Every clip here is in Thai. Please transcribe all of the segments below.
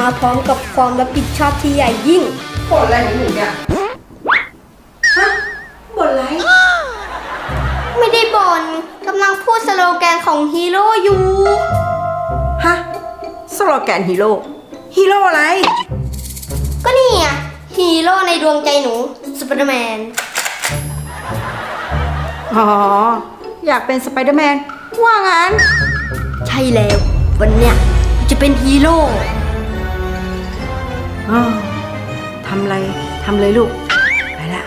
มาพร้อมกับความรับผิดชอบที่ใหญ่ยิ่งบ่นอะไรของหนูเนี่ย ฮะบ่นอะไร ไม่ได้บน่นกำลังพูดสโลแกนของฮีโร่อยู่ ฮะสโลแกนฮีโร่ ฮีโร่อะไร ก็นี่ไงฮีโร่ในดวงใจหนูสไปเดอร์แมน อ๋อ อยากเป็นสไปเดอร์แมน ว่างั้น ใช่แล้ว วันเนี้ยจะเป็นฮีโร่ ออทำอะไรทำเลยลูก ไปละ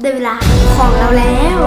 ได้เวลาของเราแล้ว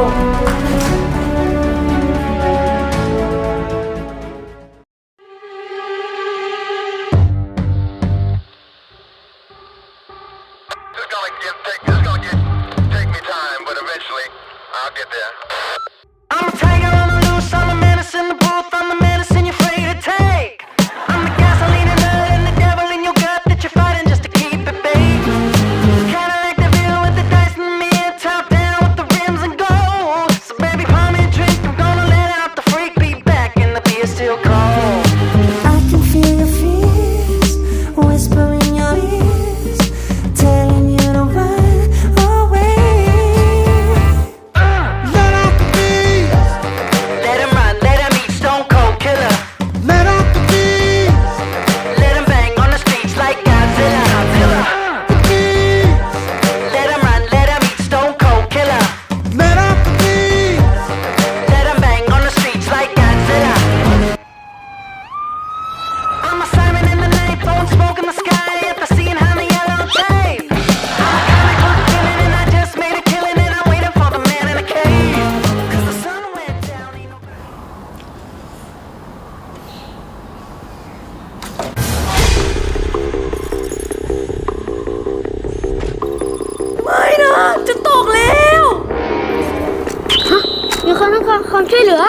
คนต้อความช่วยเหลือ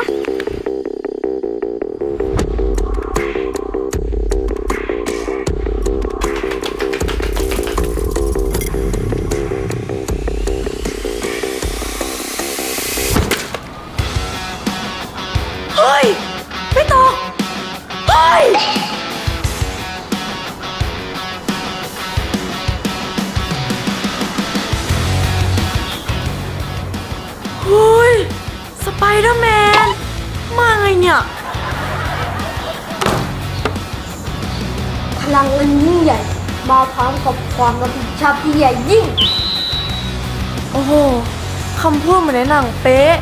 เดอร์แมน มาไงเนี่ย พลังอันยิ่งใหญ่ มาพร้อมกับความรับผิดชอบที่ใหญ่ยิ่ง โอ้โหคำพูดเหมือนในหนังเป๊ะ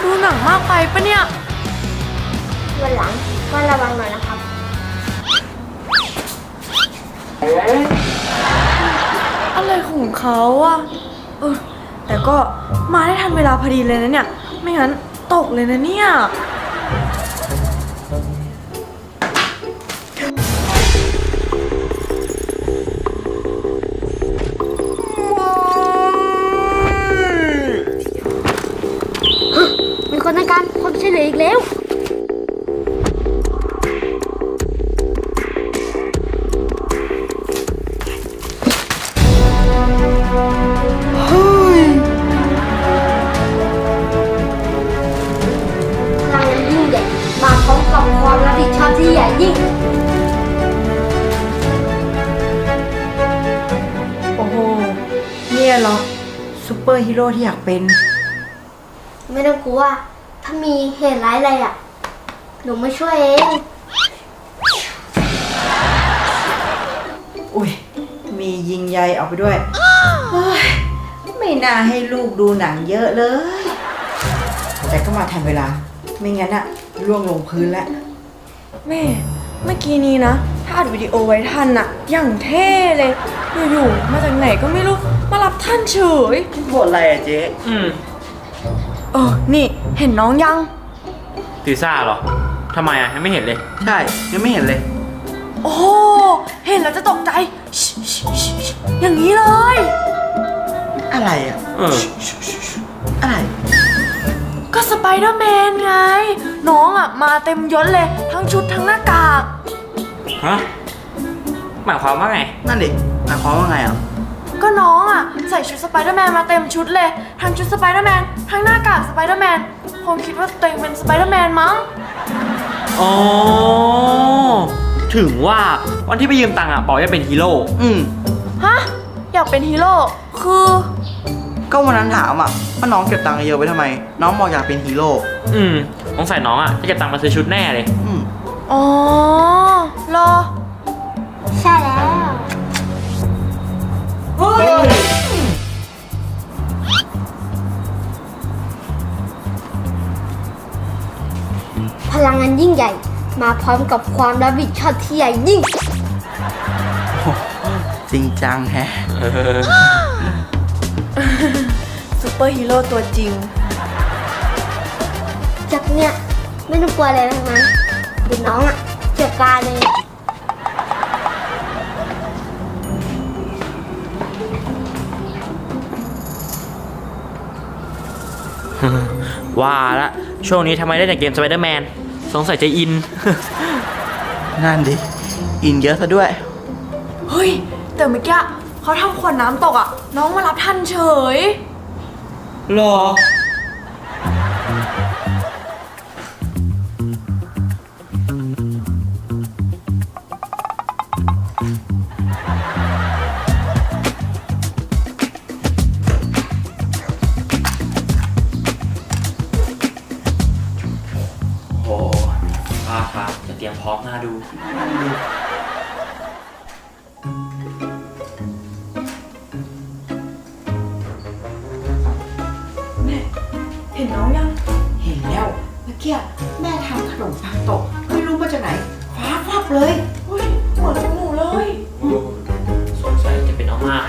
ดูหนังมากไปปะเนี่ย วันหลังก็ระวังหน่อยนะครับ อะไรของเขาอะเออแต่ก็มาได้ทันเวลาพอดีเลยนะเนี่ย ไม่งั้น ตกเลยนะเนี่ย มีคนต้องการความช่วยเหลืออีกแล้ว เปอร์ฮีโร่ที่อยากเป็น ไม่ต้องกลัว ถ้ามีเหตุร้ายอะไรอะ หนูมาช่วยเอง อุ้ย มียิงใยเอาไปด้วยเฮ้ยไม่น่าให้ลูกดูหนังเยอะเลย แต่ก็มาทันเวลา ไม่งั้นอะร่วงลงพื้นแล้ว แม่ เมื่อกี้นี้นะ ถ้าอัดวิดีโอไว้ทันอะอย่างเท่เลย อยู่ๆมาจากไหนก็ไม่รู้มารับท่านเฉย บทอะไรอะเจ๊อืมเออ นี่เห็นน้องยังตีซ่าเหรอทำไมอะยังไม่เห็นเลย ใช่ยังไม่เห็นเลย โอ้โหเห็นแล้วจะตกใจชิชิชิชิอย่างนี้เลย อะไรอะเออ อะไร ก็สไปเดอร์แมนไง น้องอะ มาเต็มยศเลย ทั้งชุดทั้งหน้ากาก ฮะ หมายความว่าไง นั่นดิ หมายความว่าไงอะ ก็น้องอะใส่ชุดสไปเดอร์แมนมาเต็มชุดเลย ทั้งชุดสไปเดอร์แมน ทั้งหน้ากากสไปเดอร์แมน คงคิดว่าตัวเองเป็นสไปเดอร์แมนมั้ง อ๋อ ถึงว่าวันที่ไปยืมตังค์อะบอกว่าจะเป็นฮีโร่ อืม ฮะ อยากเป็นฮีโร่ คือ ก็วันนั้นถามอะว่าน้องเก็บตังค์เยอะไปทำไม น้องบอกอยากเป็นฮีโร่ อืมสงสัยน้องอะจะเก็บตังค์มาซื้อชุดแน่เลย อืม อ๋อรอ ใช่ ยิ่งใหญ่ มาพร้อมกับความรับผิดชอบที่ใหญ่ยิ่ง จริงจังแฮะ ซูเปอร์ฮีโร่ตัวจริง จากเนี่ยไม่ต้องกลัวอะไรทั้งนั้นเดี๋ยวน้องอะจัดการเลยว่าละช่วงนี้ทำไมได้แต่เกมสไปเดอร์แมน สงสัยจะอิน นั่นดิ อินเยอะซะด้วย เฮ้ย แต่เมื่อกี้เขาทำขวดน้ำตกอะ น้องมารับทันเฉย หรอ เตรียมพร้อมหน้าดูเห็นน้องยังเห็นแล้วเมื่อกี้แม่ทำขนมปังตกไม่รู้มาจากไหน ฟ้าฟับเลยเฮ้ยเหมือนกับหนูเลยสงสัยจะเป็นน้องมาก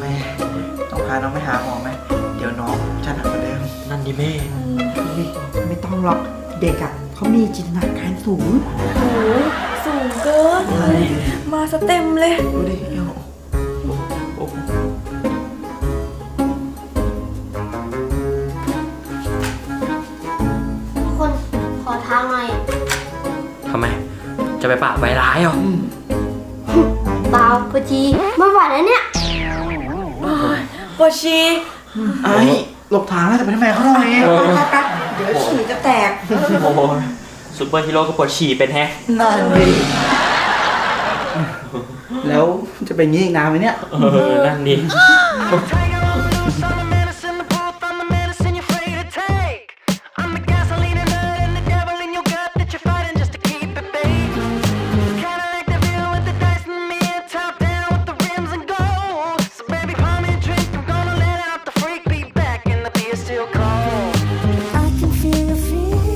แม่ต้องพาน้องไปหาหมอไหมเดี๋ยวน้อง ดิมนั่นดิแม่เฮ้ยไม่ต้องหรอกเด็กอะเขามีจินตนาการสูงโอ้ยสูงเกิน มาสเต็มเลย ดูดิเดี๋ยวคนขอทางหน่อยทำไม จะไปปราบใบร้ายเหรอ เปล่าปะจีไม่ไหวแล้วเนี่ย ปวดชี ไอ้ หลบทางแล้วจะไปทำไมเขาหน่อยเดี๋ยวฉี่จะแตก โอ้โหซูเปอร์ฮีโร่ก็ปวดฉี่เป็นแฮะ นั่นดิแล้วจะเป็นงี้อีกนานไหมเนี่ย เออ นั่นดิ I'm taking